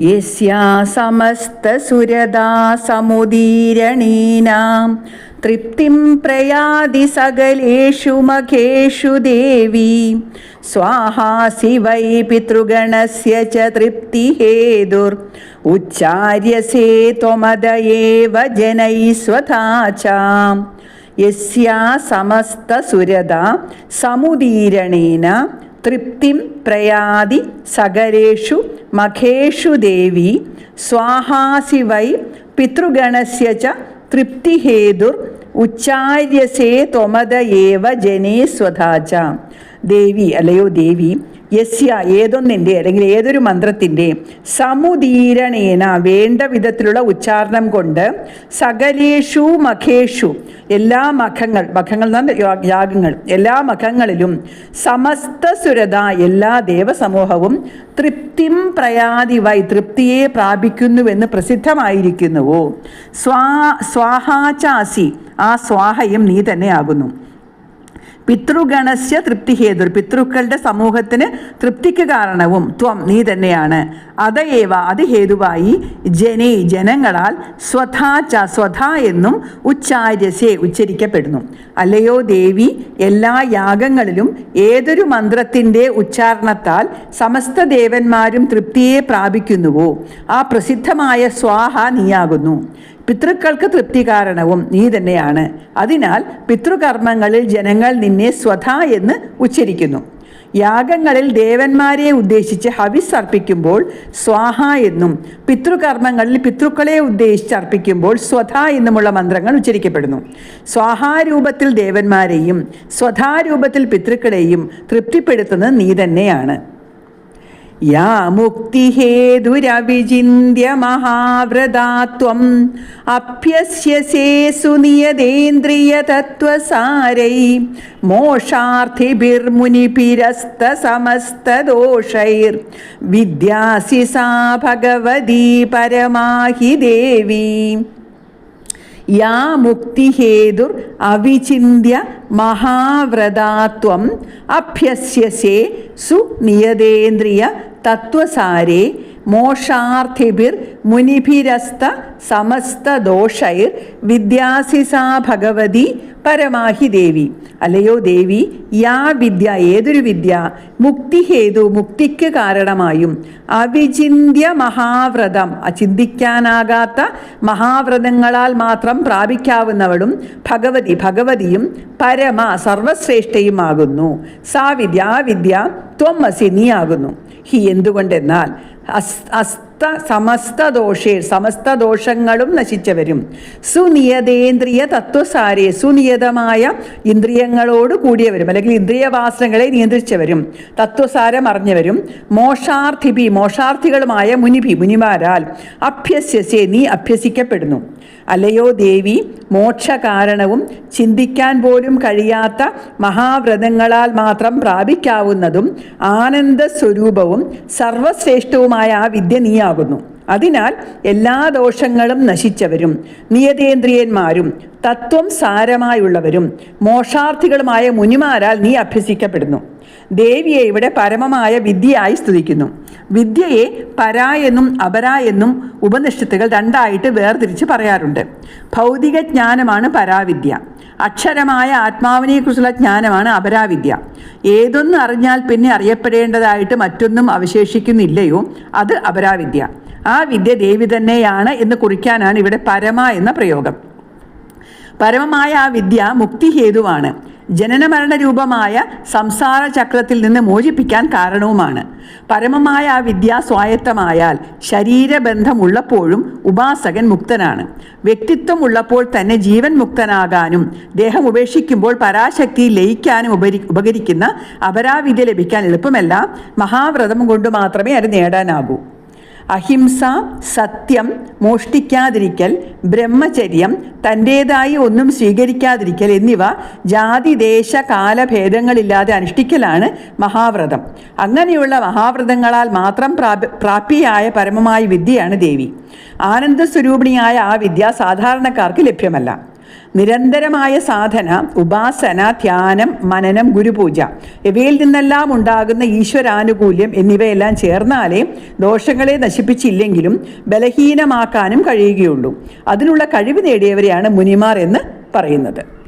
യസ്യാ സമസ്തസുരദാ സമുദീരണീനാം. തൃപ്തിം പ്രയാതി സകലേഷു മഖേഷു ദേവി. സ്വാഹാസി Y പിതൃഗണസ്യ ച തൃപ്തിഹേതുർ ഉച്ചാര്യസേ ത്വമദയേവ ജനൈസ്വഥാ ച. യസ്യാ സമസ്തസുരത സമുദീരണേന. തൃപ്തിം പ്രയാതി സകരേഷു മഖേഷു ദേവി സ്വാഹാസി Y പിതൃഗണസ്യ ച തൃപ്തിഹേതുർ ഉച്ചാര്യസേ ത്വമത ഏവ ജനേ സ്വധാച ദേവി അല്ലയോ ദേവി യസ്യ ഏതൊന്നിന്റെ അല്ലെങ്കിൽ ഏതൊരു മന്ത്രത്തിന്റെ സമുദീരണേന വേണ്ട വിധത്തിലുള്ള ഉച്ചാരണം കൊണ്ട് സകലേഷു മഖേഷു എല്ലാ മഖങ്ങൾ മഖങ്ങൾ എന്ന് യാഗങ്ങൾ എല്ലാ മഖങ്ങളിലും സമസ്ത സുരത എല്ലാ ദേവസമൂഹവും തൃപ്തിം പ്രയാതി വൈ തൃപ്തിയെ പ്രാപിക്കുന്നുവെന്ന് പ്രസിദ്ധമായിരിക്കുന്നുവോ? സ്വാ സ്വാഹാചാസി ആ സ്വാഹയും നീ തന്നെയാകുന്നു. പിതൃഗണസ്യ തൃപ്തിഹേതുർ. പിതൃക്കളുടെ സമൂഹത്തിന് തൃപ്തിക്ക് കാരണവും ത്വം നീ തന്നെയാണ്. അതയേവ അത് ഹേതുവായി ജനേ ജനങ്ങളാൽ സ്വധാ ച സ്വധ എന്നും ഉച്ചാര്യസെ ഉച്ചരിക്കപ്പെടുന്നു. അല്ലയോ ദേവി എല്ലാ യാഗങ്ങളിലും ഏതൊരു മന്ത്രത്തിന്റെ ഉച്ചാരണത്താൽ സമസ്ത ദേവന്മാരും തൃപ്തിയെ പ്രാപിക്കുന്നുവോ? ആ പ്രസിദ്ധമായ സ്വാഹ നീയാകുന്നു. പിതൃക്കൾക്ക് തൃപ്തി കാരണവും നീ തന്നെയാണ്. അതിനാൽ പിതൃകർമ്മങ്ങളിൽ ജനങ്ങൾ നിന്നെ സ്വധ എന്ന് ഉച്ചരിക്കുന്നു. യാഗങ്ങളിൽ ദേവന്മാരെ ഉദ്ദേശിച്ച് ഹവിസ് അർപ്പിക്കുമ്പോൾ സ്വാഹ എന്നും പിതൃകർമ്മങ്ങളിൽ പിതൃക്കളെ ഉദ്ദേശിച്ച് അർപ്പിക്കുമ്പോൾ സ്വധ എന്നുമുള്ള മന്ത്രങ്ങൾ ഉച്ചരിക്കപ്പെടുന്നു. സ്വാഹാരൂപത്തിൽ ദേവന്മാരെയും സ്വധാരൂപത്തിൽ പിതൃക്കളെയും തൃപ്തിപ്പെടുത്തുന്നത് നീ തന്നെയാണ്. യാ മുക്തിഹേതുരവിചിന്യ മഹാവ്രതാത്വം അഭ്യസ്യസേ സുനിയതേന്ദ്രിയ തത്വസാരൈ മോഷാർത്ഥിഭിർമുനിഭിരസ്ത സമസ്തദോഷൈർ വിദ്യാസി സാ ഭഗവതി പരമാഹി ദേവി. യാ മുക്തിഹേതുർ അവിചിന്യ മഹാവ്രതാത്വം അഭ്യസ്യസേ സുനിയതേന്ദ്രിയ തത്വസാരേ മോഷാർത്ഥിഭിർ മുനിഭിരസ്ത സമസ്ത ദോഷൈർ വിദ്യാസിസാ ഭഗവതി പരമാഹി ദേവി. അല്ലയോ ദേവി യാ വിദ്യ ഏതൊരു വിദ്യ? മുക്തിഹേതു മുക്തിക്ക് കാരണമായും. അവിചിന്യ മഹാവ്രതം. ചിന്തിക്കാനാകാത്ത മഹാവ്രതങ്ങളാൽ മാത്രം പ്രാപിക്കാവുന്നവളും ഭഗവതി ഭഗവതിയും പരമ സർവശ്രേഷ്ഠയുമാകുന്നു സാ വിദ്യ ആ വിദ്യ ത്വമസി നീയാകുന്നു. ഹി എന്തുകൊണ്ടെന്നാൽ അസ് അസ്ത സമസ്ത ദോഷേ സമസ്ത ദോഷങ്ങളും നശിച്ചവരും. സുനിയതേന്ദ്രിയ തത്വസാരെ സുനിയതമായ ഇന്ദ്രിയങ്ങളോട് കൂടിയവരും അല്ലെങ്കിൽ ഇന്ദ്രിയവാസനകളെ നിയന്ത്രിച്ചവരും തത്വസാരം അറിഞ്ഞവരും മോഷാർത്ഥിപി മോഷാർത്ഥികളുമായ മുനിഭി മുനിമാരാൽ അഭ്യസ്യസേ നീ അഭ്യസിക്കപ്പെടുന്നു. അല്ലയോ ദേവി മോക്ഷകാരണവും ചിന്തിക്കാൻ പോലും കഴിയാത്ത മഹാവ്രതങ്ങളാൽ മാത്രം പ്രാപിക്കാവുന്നതും ആനന്ദ സ്വരൂപവും സർവശ്രേഷ്ഠവുമായ ആ വിദ്യ നീയാകുന്നു. അതിനാൽ എല്ലാ ദോഷങ്ങളും നശിച്ചവരും നിയതേന്ദ്രിയന്മാരും തത്വം സാരമായുള്ളവരും മോഷാർത്ഥികളുമായ മുനിമാരാൽ നീ അഭ്യസിക്കപ്പെടുന്നു. ദേവിയെ ഇവിടെ പരമമായ വിദ്യയായി സ്തുതിക്കുന്നു. വിദ്യയെ പരാ എന്നും അപര എന്നും ഉപനിഷത്തുകൾ രണ്ടായിട്ട് വേർതിരിച്ച് പറയാറുണ്ട്. ഭൗതിക ജ്ഞാനമാണ് പരാവിദ്യ. അക്ഷരമായ ആത്മാവിനെക്കുറിച്ചുള്ള ജ്ഞാനമാണ് അപരാവിദ്യ. ഏതൊന്നും അറിഞ്ഞാൽ പിന്നെ അറിയപ്പെടേണ്ടതായിട്ട് മറ്റൊന്നും അവശേഷിക്കുന്നില്ലയോ അത് അപരാവിദ്യ. ആ വിദ്യ ദേവി തന്നെയാണ് എന്ന് കുറിക്കാനാണ് ഇവിടെ പരമ എന്ന പ്രയോഗം. പരമമായ ആ വിദ്യ മുക്തിഹേതുവാണ്. ജനനമരണ രൂപമായ സംസാര ചക്രത്തിൽ നിന്ന് മോചിപ്പിക്കാൻ കാരണവുമാണ്. പരമമായ ആ വിദ്യ സ്വായത്തമായാൽ ശരീരബന്ധമുള്ളപ്പോഴും ഉപാസകൻ മുക്തനാണ്. വ്യക്തിത്വം ഉള്ളപ്പോൾ തന്നെ ജീവൻ മുക്തനാകാനും ദേഹം ഉപേക്ഷിക്കുമ്പോൾ പരാശക്തി ലയിക്കാനും ഉപരി ഉപകരിക്കുന്ന അപരാവിദ്യ ലഭിക്കാൻ എളുപ്പമല്ല. മഹാവ്രതം കൊണ്ട് മാത്രമേ അത് നേടാനാകൂ. അഹിംസ സത്യം മോഷ്ടിക്കാതിരിക്കൽ ബ്രഹ്മചര്യം തന്റേതായി ഒന്നും സ്വീകരിക്കാതിരിക്കൽ എന്നിവ ജാതി ദേശ കാലഭേദങ്ങളില്ലാതെ അനുഷ്ഠിക്കലാണ് മഹാവ്രതം. അങ്ങനെയുള്ള മഹാവ്രതങ്ങളാൽ മാത്രം പ്രാപ പ്രാപ്തിയായ പരമമായ വിദ്യയാണ് ദേവി. ആനന്ദ സ്വരൂപിണിയായ ആ വിദ്യ സാധാരണക്കാർക്ക് ലഭ്യമല്ല. നിരന്തരമായ സാധന ഉപാസന ധ്യാനം മനനം ഗുരുപൂജ. ഇവയിൽ നിന്നെല്ലാം ഉണ്ടാകുന്ന ഈശ്വരാനുകൂല്യം എന്നിവയെല്ലാം ചേർന്നാലേ ദോഷങ്ങളെ നശിപ്പിച്ചില്ലെങ്കിലും ബലഹീനമാക്കാനും കഴിയുകയുള്ളൂ. അതിനുള്ള കഴിവ് നേടിയവരെയാണ് മുനിമാർ എന്ന് പറയുന്നത്.